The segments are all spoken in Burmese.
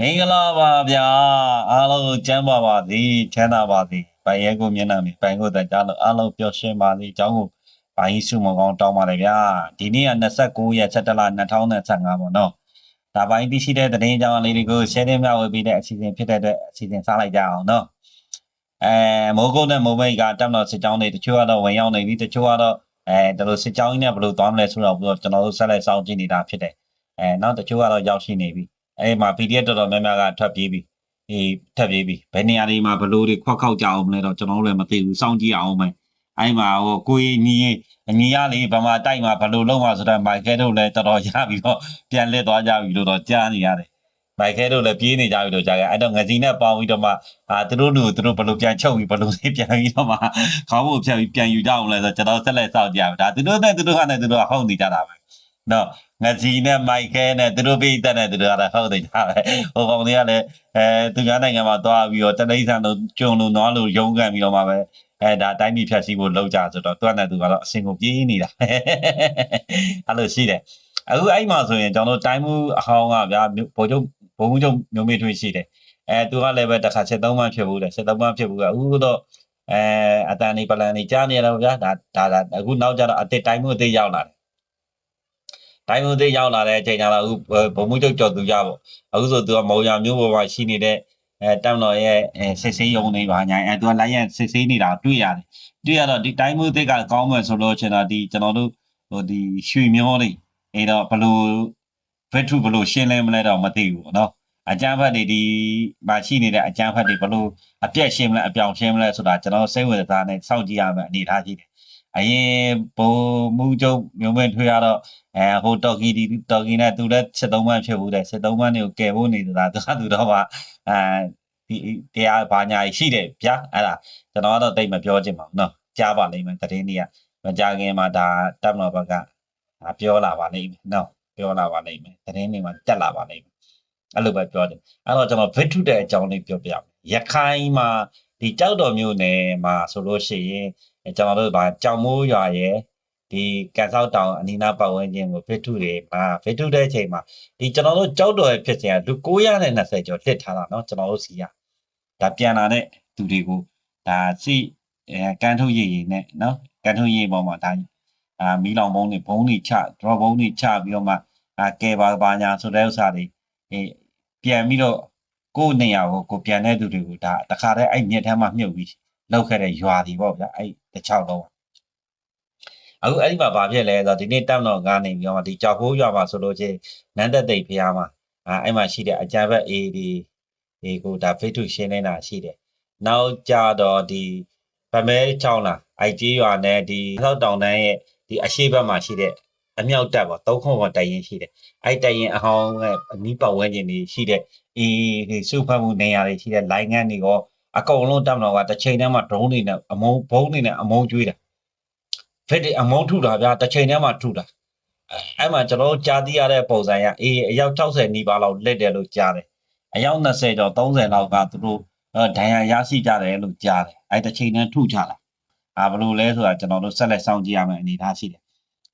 မင်္ဂလာပါဗျာအားလုံးကျမ်းပါပါသည်ချမ်းသာပါသည်ပိုင်ရဲကိုမျက်နှာမြင်ပိုင်ကိုတကြားလို့အားလုံးပျော်ရွှင်ပါသည်အကြောင်းကိုဘာကြီးစုမကောင်းတောင်းပါတယ်ဗျာဒီနေ့က29ရက်7လ2025ပေါ့နော်ဒါပိုင်းသိရှိတဲ့သတင်းအကြောင်းလေးတွေကို share တင်ပြဝေပေးတဲ့အစီအစဉ်ဖြစ်တဲ့အတွက်အစီအစဉ်စားလိုက်ကြအောင်နော်အဲမိုးကုတ်နဲ့မိုးမိတ်ကတက်တော့စစ်ကြောင်းတွေတချို့ကတော့ဝင်ရောက်နေပြီတချို့ကတော့အဲဒါလိုစစ်ကြောင်းကြီးနဲ့ဘယ်လိုသွားမလဲဆိုတော့ပြီးတော့ကျွန်တော်တို့ဆက်လက်စောင့်ကြည့်နေတာဖြစ်တယ်အဲနောက်တချို့ကတော့ရောက်ရှိနေပြီ အဲ့မှာ PDF တော်တော်များများကထွက်ပြေးပြီအေးထပ်ပြေးပြီဘယ်နေရာတွေမှာဘလို့တွေခွက်ခောက်ကြအောင်မလဲတော့ကျွန်တော်တို့လည်းမသိဘူးစောင့်ကြည့်အောင်မယ်အဲ့မှာဟိုကိုကြီးညီညီရလေးဗမာတိုက်မှာဘလို့လုံးမှာဆိုတော့မိုက်ကဲတို့လည်းတော်တော်ရပြီးတော့ပြန်လက်သွားကြပြီလို့တော့ကြားနေရတယ်မိုက်ကဲတို့လည်းပြေးနေကြပြီလို့ကြားရတယ်အဲ့တော့ငစီနဲ့ပေါင်းပြီးတော့မှအာသူတို့တို့သူတို့ဘလို့ပြန်ချုပ်ပြီးဘလို့လေးပြန်ပြီးတော့မှခေါင်းဖို့ဖြတ်ပြီးပြန်ယူကြအောင်လဲဆိုတော့ကျွန်တော်ဆက်လက်စောင့်ကြရမယ်ဒါသူတို့နဲ့သူတို့ကနဲ့သူတို့ကဟုတ်နေကြတာပဲ နော်ငစီနဲ့မိုက်ခဲနဲ့သူတို့ပြိတက်နဲ့သူတို့ကလည်းဟုတ်တယ်ဒါပဲဟိုကောင်တွေကလည်းအဲသူများနိုင်ငံမှာသွားပြီးတော့တလိမ့်ဆန်တို့ကျုံလို့နွားလို့ရုံးကန်ပြီးတော့မှပဲအဲဒါတိုင်းပြည်ဖြတ်စည်းဖို့လောက်ကြဆိုတော့သူကနဲ့သူကတော့အစင်ကိုပြေးနေတာအဲ့လိုရှိတယ်အခုအဲ့မှာဆိုရင်ကျွန်တော်တို့တိုင်းမှုအဟောင်းကဗျာဘိုလ်ချုပ်ဘုံချုပ်မျိုးမေးထွေးရှိတယ်အဲသူကလည်းပဲတစ်ခါ73မှဖြစ်ဘူးတယ်73မှဖြစ်ဘူးကအခုတော့အဲအတန်နေပလန်နေကြားနေရတော့ဗျာဒါဒါအခုနောက်ကျတော့အစ်စ်တိုင်းမှုအသေးရောက်လာတယ် တိုင်းမှုသေးရောက်လာတဲ့အချိန်ကျတော့အခုဘုံမှုချုပ်ကြော်သူကြပေါ့အခုဆိုသူကမော်ရမျိုးပေါ်မှာရှိနေတဲ့အဲတမ်တော်ရဲ့အဲစစ်ဆေးရုံတွေပါညာအဲသူကလိုက်ရစစ်ဆေးနေတာတွေ့ရတယ်တွေ့ရတော့ဒီတိုင်းမှုသေးကကောင်းမယ်ဆိုလို့ရှင်တော့ဒီကျွန်တော်တို့ဟိုဒီရွှေမျောတွေအဲတော့ဘလို့ဗက်ထုဘလို့ရှင်းလဲမလဲတော့မသိဘူးပေါ့နော်အကြမ်းဖက်တွေဒီမှာရှိနေတဲ့အကြမ်းဖက်တွေဘလို့အပြက်ရှင်းမလဲအပြောင်ရှင်းမလဲဆိုတာကျွန်တော်စိတ်ဝင်စားနေစောင့်ကြည့်ရမယ်အနေထားရှိတယ် အရင်ဘုံမှုချုပ်မျိုးမင်းထွေးရတော့ အဲဟိုတော်ကီဒီတော်ကီနဲ့သူလည်း73မှန်းဖြစ်ဘူးတဲ့73မှန်းတွေကိုကယ်ဖို့နေတာသူကသူတော့ကအဲဒီတရားဘာညာရှိတယ်ဗျာအဲ့ဒါကျွန်တော်ကတော့တိတ်မပြောချင်ပါဘူးเนาะကြားပါလိမ့်မယ်သတင်းတွေကမကြခင်မှာဒါတပ်မတော်ဘက်ကဒါပြောလာပါလိမ့်မယ်เนาะပြောလာပါလိမ့်မယ်သတင်းတွေမှာတက်လာပါလိမ့်မယ်အဲ့လိုပဲပြောတယ်အဲ့တော့ကျွန်တော်ဗစ်ထုတဲ့အကြောင်းလေးပြောပြမယ်ရခိုင်မှာဒီကြောက်တော်မျိုးနယ်မှာဆိုလို့ရှိရင် ကျွန်တော်တို့ဗာကြောင်မိုးရွာရဲ့ ဒီကန်ဆောက်တောင်အနီးနားပတ်ဝန်းကျင်ကိုဖစ်ထုတွေမှာဖစ်ထုတဲ့အချိန်မှာဒီကျွန်တော်တို့ကြောက်တော်ရဲ့ဖြစ်စဉ်ကလူ920ကျော်လှစ်ထားတာเนาะကျွန်တော်တို့စီကဒါပြန်လာတဲ့သူတွေကိုဒါစီအဲကန်ထုတ်ရည်ရည်နဲ့เนาะကန်ထုတ်ရည်ပေါ်မှာဒါအာမီးလောင်ဘုံတွေဘုံတွေချ drop ဘုံတွေချပြီးတော့မှအာကဲပါပါညာဆိုတဲ့ဥစ္စာတွေအဲပြန်ပြီးတော့ကိုယ့်နေရာကိုကိုပြန်တဲ့သူတွေကိုဒါတခါတည်းအဲ့မြစ်ထဲမှာမြုပ်ပြီးလောက်ခဲ့တဲ့ရွာတွေပေါ့ဗျာအဲ့ တစ်ချောင်းလုံးအခုအဲ့ဒီမှာဗာဖြစ်လဲဆိုတော့ဒီနေ့တက်မတော်ကနေပြီးတော့ဒီကြောက်ဖိုးရွာမှာဆိုလို့ချင်းနန်းသက်သိပ်ဖျားမှာအဲအဲ့မှာရှိတဲ့အကြံဘက်အေးဒီဒီကိုဒါဖေးထုရှင်းနေတာရှိတယ်။နောက်ကြတော့ဒီဗမဲချောင်းလားအိုက်ကြီးရွာနဲ့ဒီဆောက်တောင်တန်းရဲ့ဒီအရှိဘက်မှာရှိတဲ့အမြောက်တပ်ပေါ့သုံးခုပေါ်တိုင်ရင်ရှိတယ်။အဲ့တိုင်ရင်အဟောင်းကအနီးပတ်ဝန်းကျင်တွေရှိတဲ့အေးဒီစုဖတ်မှုနေရာတွေရှိတဲ့လိုင်းငန်းတွေရော အကုန်လုံးတက်မတော်ကတစ်ချိန်တည်းမှာ drone တွေနဲ့အမုံဘုံတွေနဲ့အမုံကျွေးတယ်ဖက်တွေအမုန်းထုတာဗျာတစ်ချိန်တည်းမှာထုတာအဲအဲ့မှာကျွန်တော်တို့ကြားသိရတဲ့ပုံစံရအေးအယောက်60နီးပါးလောက်လက်တယ်လို့ကြားတယ်အယောက်20ကျော်30လောက်ကသူတို့ဒဏ်ရာရရှိကြတယ်လို့ကြားတယ်အဲ့တစ်ချိန်တည်းထုချတာအာဘယ်လိုလဲဆိုတာကျွန်တော်တို့ဆက်လက်စောင့်ကြည့်ရမယ်အနေထားရှိတယ်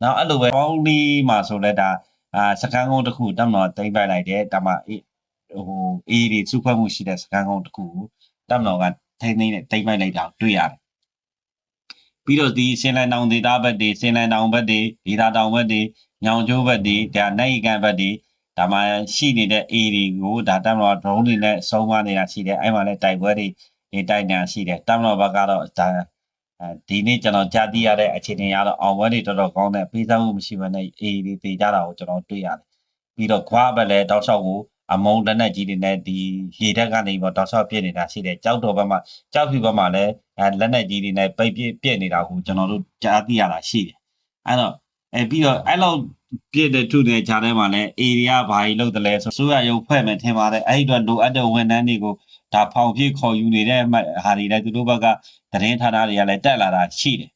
နောက်အဲ့လိုပဲပေါင်းလီမှာဆိုလဲဒါအာစကန်ကုန်းတစ်ခုတက်မတော်တိမ့်ပိုက်လိုက်တယ်ဒါမှအေးဟိုအေးဒီစုဖွဲ့မှုရှိတဲ့စကန်ကုန်းတစ်ခုကို တက်မတော်ကထိမ့်သိမ့်နဲ့တိမ့်ပိုက်လိုက်တာတွေ့ရတယ်ပြီးတော့ဒီစင်လန်တောင်ဒေသဘက်တွေစင်လန်တောင်ဘက်တွေဒေသတောင်ဘက်တွေညောင်ကျိုးဘက်တွေဒါနိုင်ကန်ဘက်တွေဒါမှရှိနေတဲ့ A တွေကိုဒါတမ်လော drone တွေနဲ့စုံမနေတာရှိတယ်အဲ့မှာလည်းတိုက်ပွဲတွေဒီတိုက်နေတာရှိတယ်တမ်လောဘက်ကတော့ဒါအဲဒီနေ့ကျွန်တော်ကြားသိရတဲ့အခြေအနေရတော့အောင်ပွဲတွေတော်တော်ကောင်းတဲ့ပေးစားမှုမရှိဘဲနဲ့ A တွေတည်ကြတာကိုကျွန်တော်တွေ့ရတယ်ပြီးတော့ခွာဘက်လည်းတောက်လျှောက်ကို အမုံလက်နက်ကြီးတွေနဲ့ဒီရေတက်ကနေပေါ့တောက်လျှောက်ပြည့်နေတာရှိတယ်ကြောက်တော်ဘက်မှာကြောက်ဖြူဘက်မှာလည်းအဲလက်နဲ့ကြီးတွေနဲ့ပိတ်ပြစ်ပြစ်နေတာကိုကျွန်တော်တို့ကြားသိရတာရှိတယ်အဲ့တော့အဲပြီးတော့အဲ့လောက်ပြစ်တဲ့ထုတဲ့ဂျာထဲမှာလည်း area ဘာကြီးလောက်တယ်လဲဆိုဆိုရရုံဖွဲ့မယ်ထင်ပါတယ်အဲ့ဒီတော့လိုအပ်တဲ့ဝန်ထမ်းတွေကိုဒါဖောင်ပြစ်ခေါ်ယူနေတဲ့ဟာတွေလည်းသူတို့ဘက်ကသတင်းဌာနတွေကလည်းတက်လာတာရှိတယ်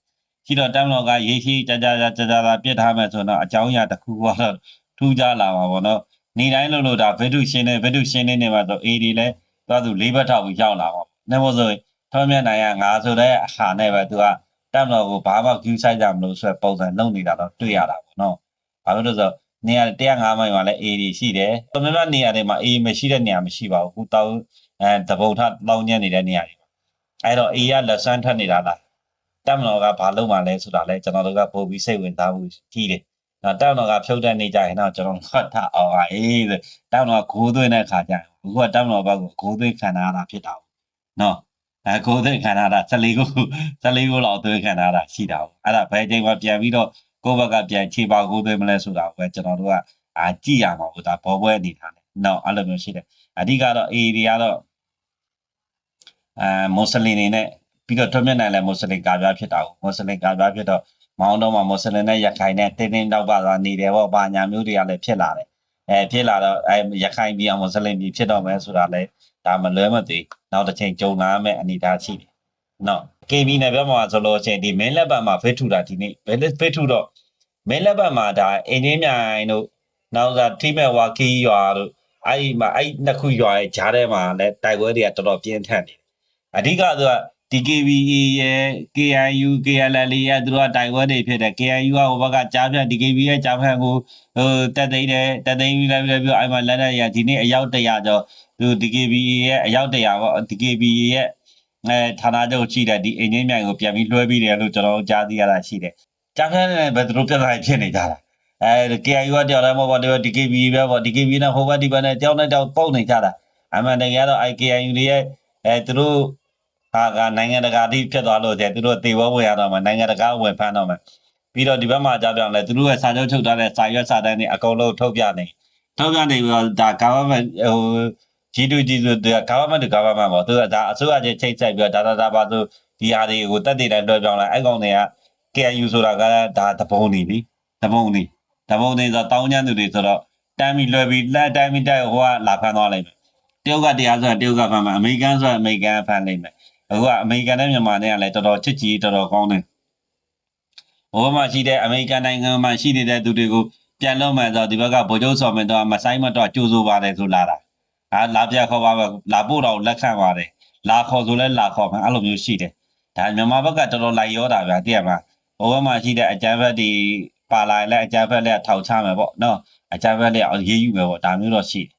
ရှိတော့တမ်လောကရေးရှိကြကြကြကြကြပြစ်ထားမယ်ဆိုတော့အကြောင်းအရာတစ်ခုကတော့ထူးခြားလာမှာပေါ့နော် နေတိုင်းလို့လို့ဒါဗီဒုရှင်းနေဗီဒုရှင်းနေနေမှာဆို AD လဲသွားသူလေးဘက်ထောက်ကိုရောက်လာပါနေမို့ဆိုထောမျက်နှာရငါဆိုတဲ့ဟာနဲ့ပဲသူကတက်မလို့ကိုဘာမှ view site ကြမလို့ဆိုပုံစံလုပ်နေတာတော့တွေ့ရတာပေါ့နော်။ဘာလို့လဲဆိုတော့နေရာ105မိုင်မှာလည်း A တွေရှိတယ်တော်တော်များများနေရာတွေမှာ A မရှိတဲ့နေရာမရှိပါဘူးခုတောင်းအဲတပုံထတောင်းညံ့နေတဲ့နေရာတွေပါအဲ့တော့ A ကလက်ဆန်းထွက်နေတာလားတက်မတော်ကဘာလုပ်မှလဲဆိုတာလဲကျွန်တော်တို့ကပို့ပြီးစိတ်ဝင်စားမှုကြီးတယ် နော်တက်မတော်ကဖြုတ်တဲ့နေကြရင်တော့ကျွန်တော်ကထအောင်ပါအေးတက်မတော်ကဂိုးသွင်းတဲ့ခါကျရင်အခုကတက်မတော်ဘက်ကဂိုးသွင်းခံရတာဖြစ်တာနော်အဲဂိုးသွင်းခံရတာ14ခု14ခုလောက်သွင်းခံရတာရှိတာအဲ့ဒါဘယ်ချိန်မှပြန်ပြီးတော့ကိုယ့်ဘက်ကပြန်ခြေပါကိုသွင်းမလဲဆိုတာကိုပဲကျွန်တော်တို့ကအာကြည့်ရမှာဟိုဒါဘောပွဲအနေထားနဲ့နော်အဲ့လိုမျိုးရှိတယ်အဓိကတော့ A တွေကတော့အာမွတ်စလင်တွေနဲ့ပြီးတော့ထွတ်မြတ်နိုင်လဲမွတ်စလင်ကာပြားဖြစ်တာကိုမွတ်စလင်ကာပြားဖြစ်တော့ မောင်းတော့မှာမွတ်စလင်နဲ့ရခိုင်နဲ့တင်းတင်းတောက်ပါသွားနေတယ်ပေါ့ဘာညာမျိုးတွေကလည်းဖြစ်လာတယ်အဲဖြစ်လာတော့အဲရခိုင်ပြည်အောင်မွတ်စလင်ပြည်ဖြစ်တော့မယ်ဆိုတာလဲဒါမလွဲမသွေနောက်တစ်ချိန်ကြုံလာမယ့်အနေအထားရှိတယ်နော် KB နဲ့ပြောမှာဆိုလို့ချင်းဒီ main lab မှာ fit ထူတာဒီနေ့ fit ထူတော့ main lab မှာဒါအင်းကြီးမြိုင်တို့နောက်သာ team မဲ့ဝါကီရွာတို့အဲ့ဒီမှာအဲ့နှစ်ခုရွာရဲ့ဂျားထဲမှာလည်းတိုက်ပွဲတွေကတော်တော်ပြင်းထန်နေတယ်အဓိကဆိုတော့ DKBA ရဲ့ KIU KLL ရဲ့သူတို့ကတိုက်ပွဲတွေဖြစ်တယ် KIU ကဟိုဘက်ကကြားဖြတ် DKB ရဲ့ကြားဖြတ်ကိုဟိုတက်သိမ်းတယ်တက်သိမ်းပြီးလည်းပြီးအဲ့မှာလက်နဲ့ရဒီနေ့အယောက်100ကျော်သူ DKBA ရဲ့အယောက်100ပေါ့ DKBA ရဲ့အဲဌာနချုပ်ရှိတဲ့ဒီအင်ဂျင်မြိုင်ကိုပြန်ပြီးလွှဲပြီးတယ်လို့ကျွန်တော်ကြားသိရတာရှိတယ်ကြားဖြတ်နဲ့ပဲသူတို့ပြဿနာဖြစ်နေကြတာအဲ KIU ကတယောက်တည်းမဟုတ်ပါဘူး DKB ပဲပေါ့ DKB နဲ့ဟိုဘက်ဒီဘက်နဲ့တယောက်နဲ့တယောက်ပုတ်နေကြတာအမှန်တကယ်တော့ IKIU တွေရဲ့အဲသူတို့ ဟာကနိုင်ငံတကာတိဖြစ်သွားလို့တဲ့သူတို့တေဝဝယ်ရတော့မှနိုင်ငံတကာဝင်ဖမ်းတော့မှပြီးတော့ဒီဘက်မှာကြားပြောင်းလဲသူတို့ရဲ့စာချုပ်ထုတ်ထားတဲ့စာရွက်စာတမ်းတွေအကုန်လုံးထုတ်ပြနေထုတ်ပြနေပြီးတော့ဒါ government ဟို G2G ဆိုတဲ့ government to government ပေါ့သူကဒါအစိုးရချင်းချိတ်ဆက်ပြီးတော့ဒါဒါဒါပါဆိုဒီဟာတွေကိုတက်တည်တိုင်းလွှဲပြောင်းလဲအဲ့ကောင်တွေက KNU ဆိုတာကဒါတပုံနေပြီတပုံနေတပုံနေဆိုတော့တောင်းချမ်းသူတွေဆိုတော့တမ်းပြီးလွှဲပြီးလက်တိုင်းပြီးတိုက်ဟိုကလာဖမ်းသွားလိုက်မယ်တရုတ်ကတရားဆိုရင်တရုတ်ကဖမ်းမှာအမေရိကန်ဆိုရင်အမေရိကန်ဖမ်းလိုက်မယ် အခုကအမေရိကန်နဲ့မြန်မာနဲ့ကလည်းတော်တော်ချစ်ကြည်တော်တော်ကောင်းတယ်ဟိုမှာရှိတဲ့အမေရိကန်နိုင်ငံမှာရှိနေတဲ့သူတွေကိုပြန်လို့မှဆိုတော့ဒီဘက်ကဗိုလ်ချုပ်စော်မင်းတော့မဆိုင်မတော့ကြိုးစိုးပါတယ်ဆိုလာတာအာလာပြခေါ်ပါပဲလာပို့တော့လက်ခံပါတယ်လာခေါ်ဆိုလဲလာခေါ်မယ်အဲ့လိုမျိုးရှိတယ်ဒါမြန်မာဘက်ကတော်တော်လိုက်ရောတာဗျာတည့်ရမှာဟိုဘက်မှာရှိတဲ့အကြမ်းဖက်တွေပါလာလဲအကြမ်းဖက်လက်ထောက်ချမယ်ပေါ့နော်အကြမ်းဖက်လက်ရေးယူမယ်ပေါ့ဒါမျိုးတော့ရှိတယ်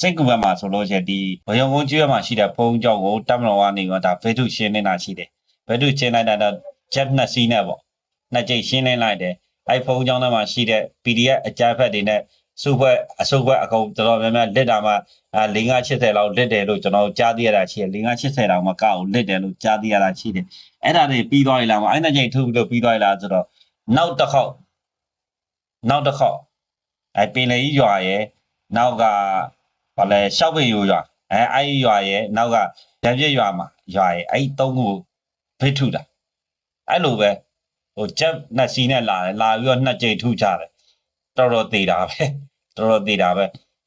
စိတ်ကူဘက်မှာဆိုလို့ရှိရင်ဒီဘယုံကုန်းကျွေးမှာရှိတဲ့ဖုံးကြောက်ကိုတက်မတော်ကနေတော့ဒါဖေးထုရှင်းနေတာရှိတယ်ဖေးထုရှင်းလိုက်တာတော့ jet နှစ်စီးနဲ့ပေါ့နှစ်ကြိမ်ရှင်းလင်းလိုက်တယ်အဲ့ဖုံးကြောင်းထဲမှာရှိတဲ့ PDF အကြမ်းဖက်တွေနဲ့စုဖွဲ့အစုဖွဲ့အကုန်တော်တော်များများလက်တာမှာအာ580လောက်လက်တယ်လို့ကျွန်တော်ကြားသိရတာရှိတယ်580လောက်မကောက်လက်တယ်လို့ကြားသိရတာရှိတယ်အဲ့ဒါတွေပြီးသွားပြီလားမအဲ့နှစ်ကြိမ်ထုတ်ပြီးတော့ပြီးသွားပြီလားဆိုတော့နောက်တစ်ခေါက်နောက်တစ်ခေါက်အဲ့ပင်လေကြီးရွာရဲ့နောက်က ဘာလဲရှောက်ပင်ရိုးရွာအဲအဲ့ဒီရွာရဲ့နောက်ကရံပြည့်ရွာမှာရွာရဲ့အဲ့ဒီသုံးခုဖိထုတာအဲ့လိုပဲဟိုချက်နှစ်စီနဲ့လာတယ်လာပြီးတော့နှစ်ကြိမ်ထုကြတယ်တော်တော်သေးတာပဲတော်တော်သေးတာပဲ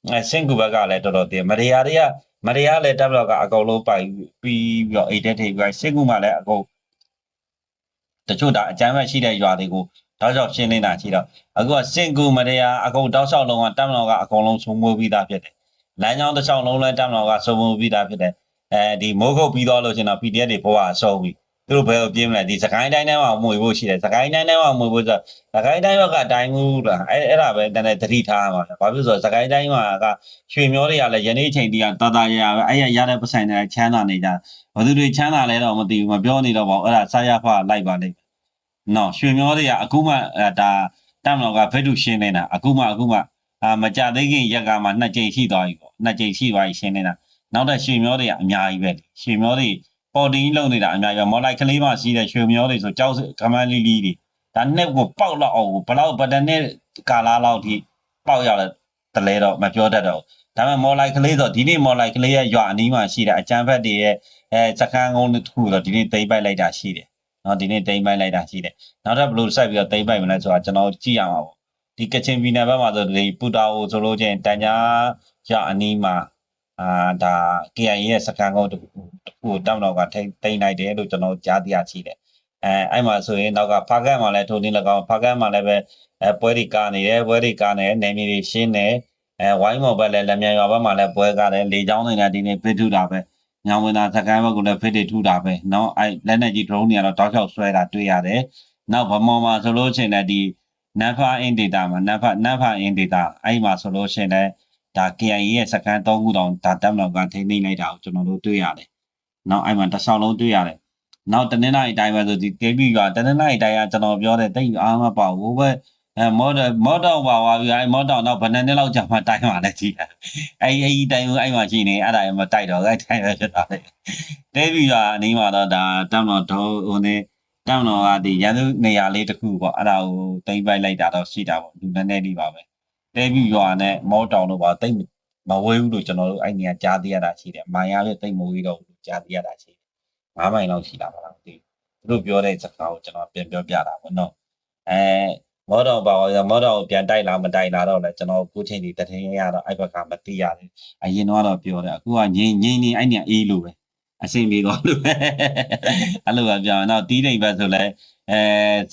အဲစင်ကူဘက်ကလည်းတော်တော်သေးမရယာတွေကမရယာလည်းတက်ဘလောက်ကအကုန်လုံးပိုင်ပြီးပြီးတော့အိတ်တက်ထိပ်ပြီးစင်ကူမှလည်းအကုန်တချို့ဒါအကြမ်းမဲ့ရှိတဲ့ရွာတွေကိုတောက်လျှောက်ရှင်းနေတာရှိတော့အခုကစင်ကူမရယာအကုန်တောက်လျှောက်လုံးကတက်ဘလောက်ကအကုန်လုံးဆုံးမွေးပြီးသားဖြစ်တယ် လမ်းကြောင်းတစ်ချောင်းလုံးလဲတက်ဘလောက်ကဆုံးမွေးပြီးသားဖြစ်တယ်အဲဒီမိုးခုတ်ပြီးတော့လို့ရှင်တော့ PDF တွေဘောကအဆုံးပြီသူတို့ဘယ်ကိုပြေးမလဲဒီစကိုင်းတိုင်းထဲမှာမွေဖို့ရှိတယ်စကိုင်းတိုင်းထဲမှာမွေဖို့ဆိုစကိုင်းတိုင်းဘက်ကအတိုင်းမှုလားအဲအဲ့ဒါပဲတနေ့သတိထားရမှာဘာဖြစ်လို့ဆိုတော့စကိုင်းတိုင်းမှာကရွှေမျောတွေကလည်းယနေ့ချိန်တည်းကတာတာရရပဲအဲ့ရရတဲ့ပတ်ဆိုင်တွေချမ်းသာနေကြဘယ်သူတွေချမ်းသာလဲတော့မသိဘူးမပြောနေတော့ပါဘူးအဲ့ဒါဆာရဖလိုက်ပါလိမ့်မယ်နော်ရွှေမျောတွေကအခုမှအဲဒါတမ်လောကဖက်တူရှင်းနေတာအခုမှအခုမှ အာမကြသေးခင်ရက်ကမှနှစ်ကြိမ်ရှိသွားပြီပေါ့နှစ်ကြိမ်ရှိသွားပြီရှင်းနေတာနောက်တဲ့ရွှေမျောတွေကအများကြီးပဲရွှေမျောတွေပေါ်တင်းလုံနေတာအများကြီးပဲမော်လိုက်ကလေးမှရှိတဲ့ရွှေမျောတွေဆိုကြောက်ကမန်းလီလီတွေဒါနှစ်ကိုပေါက်တော့အောင်ဘလောက်ဗတနဲ့ကာလာလောက်ထိပေါက်ရတဲ့တလဲတော့မပြောတတ်တော့ဒါပေမဲ့မော်လိုက်ကလေးဆိုဒီနေ့မော်လိုက်ကလေးရဲ့ရွာအနီးမှာရှိတဲ့အကျန်းဖက်တွေရဲ့အဲစကန်းကုန်းတစ်ခုဆိုဒီနေ့တိမ့်ပိုက်လိုက်တာရှိတယ်နော်ဒီနေ့တိမ့်ပိုက်လိုက်တာရှိတယ်နောက်ထပ်ဘယ်လိုဆက်ပြီးတော့တိမ့်ပိုက်မလဲဆိုတာကျွန်တော်ကြည့်ရမှာပေါ့ ဒီကချင်ပြည်နယ်ဘက်မှာဆိုဒီပူတာကိုဆိုလို့ချင်းတန်ညာရအနီးမှာအာဒါ KIA ရဲ့စကန်ကုန်းတခုတောင်းတော့ကထိတိမ့်လိုက်တယ်လို့ကျွန်တော်ကြားသိရရှိတယ်အဲအဲ့မှာဆိုရင်နောက်ကဖာကတ်မှာလည်းထိုးနေ၎င်းဖာကတ်မှာလည်းပဲအဲပွဲတွေကာနေတယ်ပွဲတွေကာနေနေမြေတွေရှင်းနေအဲဝိုင်းမော်ဘက်လည်းလက်မြန်ရွာဘက်မှာလည်းပွဲကာတယ်လေချောင်းတွေနဲ့ဒီနေ့ဖိထုတာပဲညောင်ဝင်တာစကန်ဘက်ကလည်းဖိတွေထုတာပဲနော်အဲလက်နဲ့ကြီး drone တွေကတော့တောက်လျှောက်ဆွဲတာတွေ့ရတယ်နောက်ဗမော်မှာဆိုလို့ချင်းလည်းဒီ နန်ဖာအင်ဒေတာမှာနန်ဖာနန်ဖာအင်ဒေတာအဲ့မှာဆိုလို့ရှိရင်လည်းဒါ KIA ရဲ့စကန်၃ခုတောင်ဒါတက်မလောက်ကထိမ့်သိမ့်လိုက်တာကိုကျွန်တော်တို့တွေ့ရတယ်။နောက်အဲ့မှာတစ်ဆောင်လုံးတွေ့ရတယ်။နောက်တနင်္လာရီတိုင်းမှာဆိုဒီ KB ကတနင်္လာရီတိုင်းကကျွန်တော်ပြောတဲ့တိတ်အားမပေါ့ဘူးပဲအဲမော်ဒမော်တော်ပါပါပြီအဲမော်တော်တော့ဘယ်နှစ်နှစ်လောက်ကြာမှတိုင်းမှာလဲကြည့်တယ်။အဲ့အဲ့ဒီတိုင်းကိုအဲ့မှာရှိနေအဲ့ဒါမှတိုက်တော့အဲ့တိုင်းပဲဖြစ်သွားတယ်။ KB ကအနည်းမှာတော့ဒါတက်မလောတော့ဟိုနေ တောင်တော်ကဒီရန်သူနေရာလေးတစ်ခုပေါ့အဲ့ဒါကိုတိမ့်ပိုက်လိုက်တာတော့ရှိတာပေါ့လူနည်းနည်းလေးပါပဲတဲပြီးရွာနဲ့မောတောင်တို့ပါတိတ်မဝေးဘူးလို့ကျွန်တော်တို့အဲ့နေရာကြားသိရတာရှိတယ်မိုင်ရပြတိတ်မဝေးတော့ဘူးလို့ကြားသိရတာရှိတယ်၅မိုင်လောက်ရှိတာပါလားမသိဘူးသူတို့ပြောတဲ့စကားကိုကျွန်တော်ပြန်ပြောပြတာပေါ့နော်အဲမောတော်ပါပါမောတော်ကိုပြန်တိုက်လာမတိုက်လာတော့လဲကျွန်တော်ခုချိန်ဒီတထင်းရတော့အဲ့ဘက်ကမသိရတယ်အရင်တော့ပြောတယ်အခုကငိမ့်ငိမ့်နေအဲ့နေရာအေးလို့ပဲ အဆင်ပြေတော့လို့ပဲအဲ့လိုပဲပြောရင်တော့တီးတိမ်ဘက်ဆိုလဲအဲ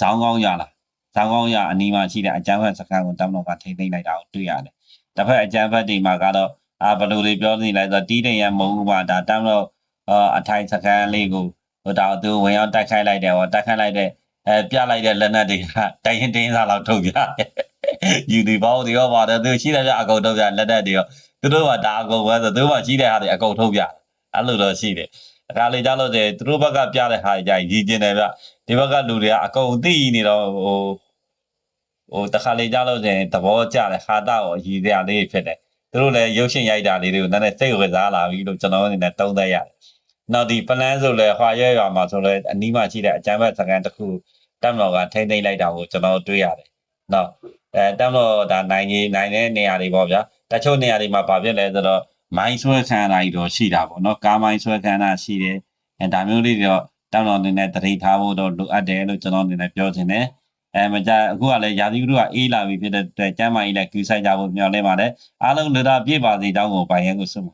ဇောင်းကောင်းရလားဇောင်းကောင်းရအနီးမှာရှိတဲ့အကျန်းဖက်စခန်းကိုတမတော်ကထိမ့်သိမ့်လိုက်တာကိုတွေ့ရတယ်တစ်ဖက်အကျန်းဖက်တွေမှာကတော့အာဘယ်လိုတွေပြောနေလဲဆိုတော့တီးတိမ်ရမဟုတ်ဘူးပါဒါတမတော်အထိုင်စခန်းလေးကိုဟိုတော့သူဝင်ရောက်တိုက်ခိုက်လိုက်တယ်ဟောတိုက်ခိုက်လိုက်တဲ့အဲပြလိုက်တဲ့လက်နက်တွေကတိုင်ရင်တင်းစားလောက်ထုတ်ပြတယ်ယူဒီဘောတွေရောပါတယ်သူရှိတဲ့ပြအကုန်ထုတ်ပြလက်နက်တွေရောသူတို့ကဒါအကုန်ပဲဆိုသူတို့ကရှိတဲ့ဟာတွေအကုန်ထုတ်ပြ အဲ့လိုတော့ရှိတယ်အခါလေးကြလို့တဲ့သူတို့ဘက်ကပြတဲ့ဟာကြီးရည်ကျင်တယ်ဗျဒီဘက်ကလူတွေကအကုန်သိနေတော့ဟိုဟိုတခါလေးကြလို့တဲ့သဘောကျတယ်ဟာတာကိုရည်စရာလေးဖြစ်တယ်သူတို့လည်းရုပ်ရှင်ရိုက်တာလေးတွေကိုနည်းနည်းစိတ်ဝင်စားလာပြီလို့ကျွန်တော်အနေနဲ့တုံးသက်ရတယ်နောက်ဒီပလန်ဆိုလဲဟွာရဲရွာမှာဆိုလဲအနီးမှာရှိတဲ့အကြမ်းဖက်စကန်တစ်ခုတက်မတော်ကထိမ့်သိမ့်လိုက်တာကိုကျွန်တော်တွေ့ရတယ်နော်အဲတက်မတော်ဒါနိုင်ကြီးနိုင်တဲ့နေရာတွေပေါ့ဗျာတချို့နေရာတွေမှာဗာပြက်လဲဆိုတော့ မိုင်းဆွဲခံရတာကြီးတော့ရှိတာပေါ့နော်ကားမိုင်းဆွဲခံရတာရှိတယ်အဲဒါမျိုးလေးတွေတော့တောင်းတော်အနေနဲ့တတိထားဖို့တော့လိုအပ်တယ်လို့ကျွန်တော်အနေနဲ့ပြောချင်တယ်အဲမကြအခုကလည်းရာသီဥတုကအေးလာပြီဖြစ်တဲ့အတွက်ကျမ်းမာရေးလည်းကူးဆိုင်ကြဖို့မျှော်လင့်ပါတယ်အားလုံးလူသားပြည့်ပါစေတောင်းကိုပိုင်ရဲကိုဆုမ